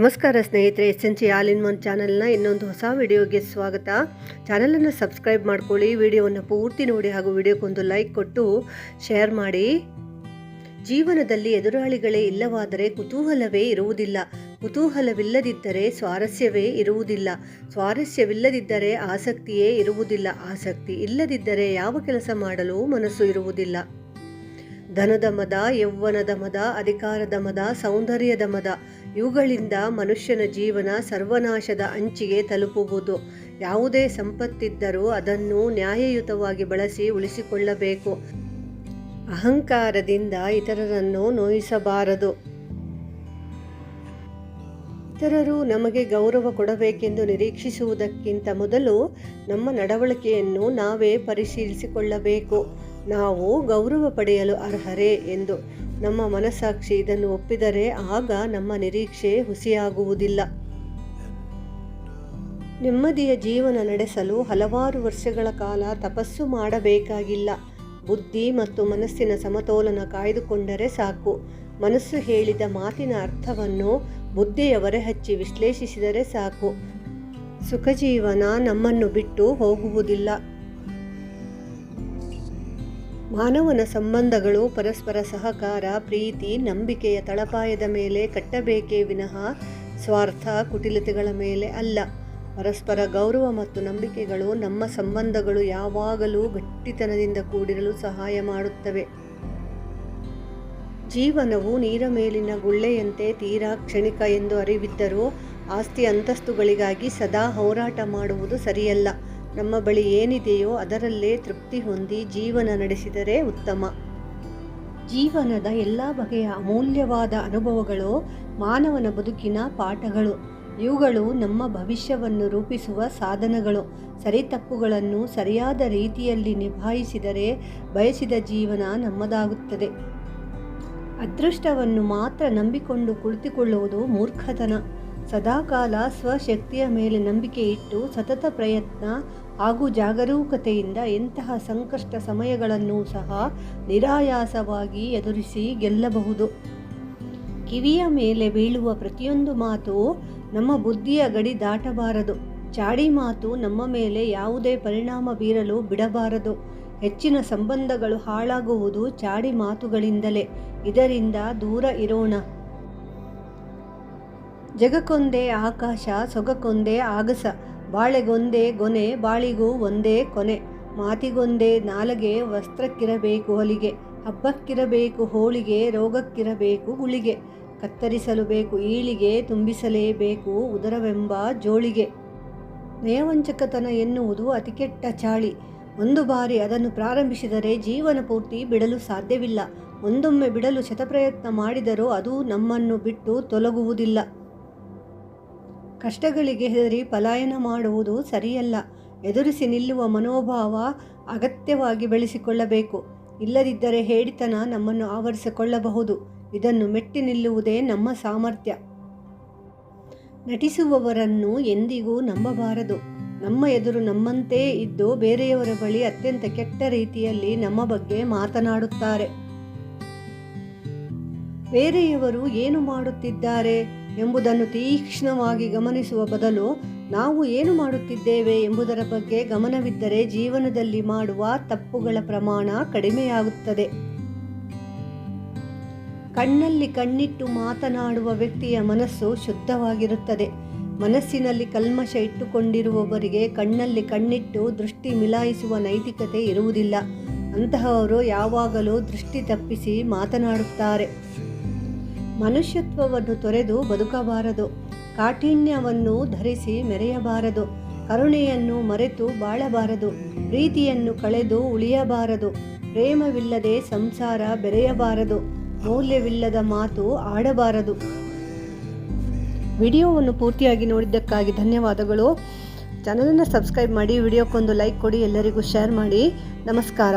ನಮಸ್ಕಾರ ಸ್ನೇಹಿತರೆ S N C all in one ಚಾನಲ್ನ ಇನ್ನೊಂದು ಹೊಸ ವಿಡಿಯೋಗೆ ಸ್ವಾಗತ. ಚಾನಲನ್ನು ಸಬ್ಸ್ಕ್ರೈಬ್ ಮಾಡ್ಕೊಳ್ಳಿ, ವಿಡಿಯೋವನ್ನು ಪೂರ್ತಿ ನೋಡಿ ಹಾಗೂ ವಿಡಿಯೋಕ್ಕೊಂದು ಲೈಕ್ ಕೊಟ್ಟು ಶೇರ್ ಮಾಡಿ. ಜೀವನದಲ್ಲಿ ಎದುರಾಳಿಗಳೇ ಇಲ್ಲವಾದರೆ ಕುತೂಹಲವೇ ಇರುವುದಿಲ್ಲ. ಕುತೂಹಲವಿಲ್ಲದಿದ್ದರೆ ಸ್ವಾರಸ್ಯವೇ ಇರುವುದಿಲ್ಲ. ಸ್ವಾರಸ್ಯವಿಲ್ಲದಿದ್ದರೆ ಆಸಕ್ತಿಯೇ ಇರುವುದಿಲ್ಲ. ಆಸಕ್ತಿ ಇಲ್ಲದಿದ್ದರೆ ಯಾವ ಕೆಲಸ ಮಾಡಲು ಮನಸ್ಸು ಇರುವುದಿಲ್ಲ. ಧನದ ಮದ, ಯೌವನದ ಮದ, ಅಧಿಕಾರದ ಮದ, ಸೌಂದರ್ಯದ ಮದ. ಇವುಗಳಿಂದ ಮನುಷ್ಯನ ಜೀವನ ಸರ್ವನಾಶದ ಅಂಚಿಗೆ ತಲುಪುವುದು. ಯಾವುದೇ ಸಂಪತ್ತಿದ್ದರೂ ಅದನ್ನು ನ್ಯಾಯಯುತವಾಗಿ ಬಳಸಿ ಉಳಿಸಿಕೊಳ್ಳಬೇಕು. ಅಹಂಕಾರದಿಂದ ಇತರರನ್ನು ನೋಯಿಸಬಾರದು. ಇತರರು ನಮಗೆ ಗೌರವ ಕೊಡಬೇಕೆಂದು ನಿರೀಕ್ಷಿಸುವುದಕ್ಕಿಂತ ಮೊದಲು ನಮ್ಮ ನಡವಳಿಕೆಯನ್ನು ನಾವೇ ಪರಿಶೀಲಿಸಿಕೊಳ್ಳಬೇಕು. ನಾವು ಗೌರವ ಪಡೆಯಲು ಅರ್ಹರೇ ಎಂದು ನಮ್ಮ ಮನಸ್ಸಾಕ್ಷಿ ಇದನ್ನು ಒಪ್ಪಿದರೆ ಆಗ ನಮ್ಮ ನಿರೀಕ್ಷೆ ಹುಸಿಯಾಗುವುದಿಲ್ಲ. ನೆಮ್ಮದಿಯ ಜೀವನ ನಡೆಸಲು ಹಲವಾರು ವರ್ಷಗಳ ಕಾಲ ತಪಸ್ಸು ಮಾಡಬೇಕಾಗಿಲ್ಲ. ಬುದ್ಧಿ ಮತ್ತು ಮನಸ್ಸಿನ ಸಮತೋಲನ ಕಾಯ್ದುಕೊಂಡರೆ ಸಾಕು. ಮನಸ್ಸು ಹೇಳಿದ ಮಾತಿನ ಅರ್ಥವನ್ನು ಬುದ್ಧಿಯ ಹೊರೆಹಚ್ಚಿ ವಿಶ್ಲೇಷಿಸಿದರೆ ಸಾಕು. ಸುಖ ಜೀವನ ನಮ್ಮನ್ನು ಬಿಟ್ಟು ಹೋಗುವುದಿಲ್ಲ. ಮಾನವನ ಸಂಬಂಧಗಳು, ಪರಸ್ಪರ ಸಹಕಾರ, ಪ್ರೀತಿ, ನಂಬಿಕೆಯ ತಳಪಾಯದ ಮೇಲೆ ಕಟ್ಟಬೇಕೇ ವಿನಃ ಸ್ವಾರ್ಥ, ಕುಟಿಲತೆಗಳ ಮೇಲೆ ಅಲ್ಲ. ಪರಸ್ಪರ ಗೌರವ ಮತ್ತು ನಂಬಿಕೆಗಳು ನಮ್ಮ ಸಂಬಂಧಗಳು ಯಾವಾಗಲೂ ಗಟ್ಟಿತನದಿಂದ ಕೂಡಿರಲು ಸಹಾಯ ಮಾಡುತ್ತವೆ. ಜೀವನವು ನೀರ ಮೇಲಿನ ಗುಳ್ಳೆಯಂತೆ ತೀರಾ ಕ್ಷಣಿಕ ಎಂದು ಅರಿವಿದ್ದರೂ ಆಸ್ತಿ ಅಂತಸ್ತುಗಳಿಗಾಗಿ ಸದಾ ಹೋರಾಟ ಮಾಡುವುದು ಸರಿಯಲ್ಲ. ನಮ್ಮ ಬಳಿ ಏನಿದೆಯೋ ಅದರಲ್ಲೇ ತೃಪ್ತಿ ಹೊಂದಿ ಜೀವನ ನಡೆಸಿದರೆ ಉತ್ತಮ. ಜೀವನದ ಎಲ್ಲ ಬಗೆಯ ಅಮೂಲ್ಯವಾದ ಅನುಭವಗಳು, ಮಾನವನ ಬದುಕಿನ ಪಾಠಗಳು. ಇವುಗಳು ನಮ್ಮ ಭವಿಷ್ಯವನ್ನು ರೂಪಿಸುವ ಸಾಧನಗಳು. ಸರಿತಪ್ಪುಗಳನ್ನು ಸರಿಯಾದ ರೀತಿಯಲ್ಲಿ ನಿಭಾಯಿಸಿದರೆ ಬಯಸಿದ ಜೀವನ ನಮ್ಮದಾಗುತ್ತದೆ. ಅದೃಷ್ಟವನ್ನು ಮಾತ್ರ ನಂಬಿಕೊಂಡು ಕುಳಿತುಕೊಳ್ಳುವುದು ಮೂರ್ಖತನ. ಸದಾಕಾಲ ಸ್ವಶಕ್ತಿಯ ಮೇಲೆ ನಂಬಿಕೆ ಇಟ್ಟು ಸತತ ಪ್ರಯತ್ನ ಹಾಗೂ ಜಾಗರೂಕತೆಯಿಂದ ಎಂತಹ ಸಂಕಷ್ಟ ಸಮಯಗಳನ್ನು ಸಹ ನಿರಾಯಾಸವಾಗಿ ಎದುರಿಸಿ ಗೆಲ್ಲಬಹುದು. ಕಿವಿಯ ಮೇಲೆ ಬೀಳುವ ಪ್ರತಿಯೊಂದು ಮಾತು ನಮ್ಮ ಬುದ್ಧಿಯ ಗಡಿ ದಾಟಬಾರದು. ಚಾಡಿ ಮಾತು ನಮ್ಮ ಮೇಲೆ ಯಾವುದೇ ಪರಿಣಾಮ ಬೀರಲು ಬಿಡಬಾರದು. ಹೆಚ್ಚಿನ ಸಂಬಂಧಗಳು ಹಾಳಾಗುವುದು ಚಾಡಿ ಮಾತುಗಳಿಂದಲೇ. ಇದರಿಂದ ದೂರ ಇರೋಣ. ಜಗಕ್ಕೊಂದೇ ಆಕಾಶ ಸೊಗಕ್ಕೊಂದೇ ಆಗಸ, ಬಾಳೆಗೊಂದೇ ಗೊನೆ, ಬಾಳಿಗೂ ಒಂದೇ ಕೊನೆ, ಮಾತಿಗೊಂದೇ ನಾಲಗೆ, ವಸ್ತ್ರಕ್ಕಿರಬೇಕು ಹೊಲಿಗೆ, ಹಬ್ಬಕ್ಕಿರಬೇಕು ಹೋಳಿಗೆ, ರೋಗಕ್ಕಿರಬೇಕು ಗುಳಿಗೆ ಕತ್ತರಿಸಲು ಬೇಕು ಈಳಿಗೆ ತುಂಬಿಸಲೇಬೇಕು ಉದರವೆಂಬ ಜೋಳಿಗೆ. ನಯವಂಚಕತನ ಎನ್ನುವುದು ಅತಿ ಕೆಟ್ಟ ಚಾಳಿ. ಒಂದು ಬಾರಿ ಅದನ್ನು ಪ್ರಾರಂಭಿಸಿದರೆ ಜೀವನ ಪೂರ್ತಿ ಬಿಡಲು ಸಾಧ್ಯವಿಲ್ಲ. ಒಂದೊಮ್ಮೆ ಬಿಡಲು ಶತಪ್ರಯತ್ನ ಮಾಡಿದರೂ ಅದು ನಮ್ಮನ್ನು ಬಿಟ್ಟು ತೊಲಗುವುದಿಲ್ಲ. ಕಷ್ಟಗಳಿಗೆ ಹೆದರಿ ಪಲಾಯನ ಮಾಡುವುದು ಸರಿಯಲ್ಲ. ಎದುರಿಸಿ ನಿಲ್ಲುವ ಮನೋಭಾವ ಅಗತ್ಯವಾಗಿ ಬೆಳೆಸಿಕೊಳ್ಳಬೇಕು. ಇಲ್ಲದಿದ್ದರೆ ಹೇಡಿತನ ನಮ್ಮನ್ನು ಆವರಿಸಿಕೊಳ್ಳಬಹುದು. ಇದನ್ನು ಮೆಟ್ಟಿ ನಿಲ್ಲುವುದೇ ನಮ್ಮ ಸಾಮರ್ಥ್ಯ. ನಟಿಸುವವರನ್ನು ಎಂದಿಗೂ ನಂಬಬಾರದು. ನಮ್ಮ ಎದುರು ನಮ್ಮಂತೆ ಇದ್ದು ಬೇರೆಯವರ ಬಳಿ ಅತ್ಯಂತ ಕೆಟ್ಟ ರೀತಿಯಲ್ಲಿ ನಮ್ಮ ಬಗ್ಗೆ ಮಾತನಾಡುತ್ತಾರೆ. ಬೇರೆಯವರು ಏನು ಮಾಡುತ್ತಿದ್ದಾರೆ? ಎಂಬುದನ್ನು ತೀಕ್ಷ್ಣವಾಗಿ ಗಮನಿಸುವ ಬದಲು ನಾವು ಏನು ಮಾಡುತ್ತಿದ್ದೇವೆ ಎಂಬುದರ ಬಗ್ಗೆ ಗಮನವಿದ್ದರೆ ಜೀವನದಲ್ಲಿ ಮಾಡುವ ತಪ್ಪುಗಳ ಪ್ರಮಾಣ ಕಡಿಮೆಯಾಗುತ್ತದೆ. ಕಣ್ಣಲ್ಲಿ ಕಣ್ಣಿಟ್ಟು ಮಾತನಾಡುವ ವ್ಯಕ್ತಿಯ ಮನಸ್ಸು ಶುದ್ಧವಾಗಿರುತ್ತದೆ. ಮನಸ್ಸಿನಲ್ಲಿ ಕಲ್ಮಶ ಇಟ್ಟುಕೊಂಡಿರುವವರಿಗೆ ಕಣ್ಣಲ್ಲಿ ಕಣ್ಣಿಟ್ಟು ದೃಷ್ಟಿ ಮಿಲಾಯಿಸುವ ನೈತಿಕತೆ ಇರುವುದಿಲ್ಲ. ಅಂತಹವರು ಯಾವಾಗಲೂ ದೃಷ್ಟಿ ತಪ್ಪಿಸಿ ಮಾತನಾಡುತ್ತಾರೆ. ಮನುಷ್ಯತ್ವವನ್ನು ತೊರೆದು ಬದುಕಬಾರದು. ಕಾಠಿಣ್ಯವನ್ನು ಧರಿಸಿ ಮೆರೆಯಬಾರದು. ಕರುಣೆಯನ್ನು ಮರೆತು ಬಾಳಬಾರದು. ಪ್ರೀತಿಯನ್ನು ಕಳೆದು ಉಳಿಯಬಾರದು. ಪ್ರೇಮವಿಲ್ಲದೆ ಸಂಸಾರ ಬೆರೆಯಬಾರದು. ಮೌಲ್ಯವಿಲ್ಲದ ಮಾತು ಆಡಬಾರದು. ವಿಡಿಯೋವನ್ನು ಪೂರ್ತಿಯಾಗಿ ನೋಡಿದ್ದಕ್ಕಾಗಿ ಧನ್ಯವಾದಗಳು. ಚಾನಲನ್ನು ಸಬ್ಸ್ಕ್ರೈಬ್ ಮಾಡಿ, ವಿಡಿಯೋಕ್ಕೊಂದು ಲೈಕ್ ಕೊಡಿ, ಎಲ್ಲರಿಗೂ ಶೇರ್ ಮಾಡಿ. ನಮಸ್ಕಾರ.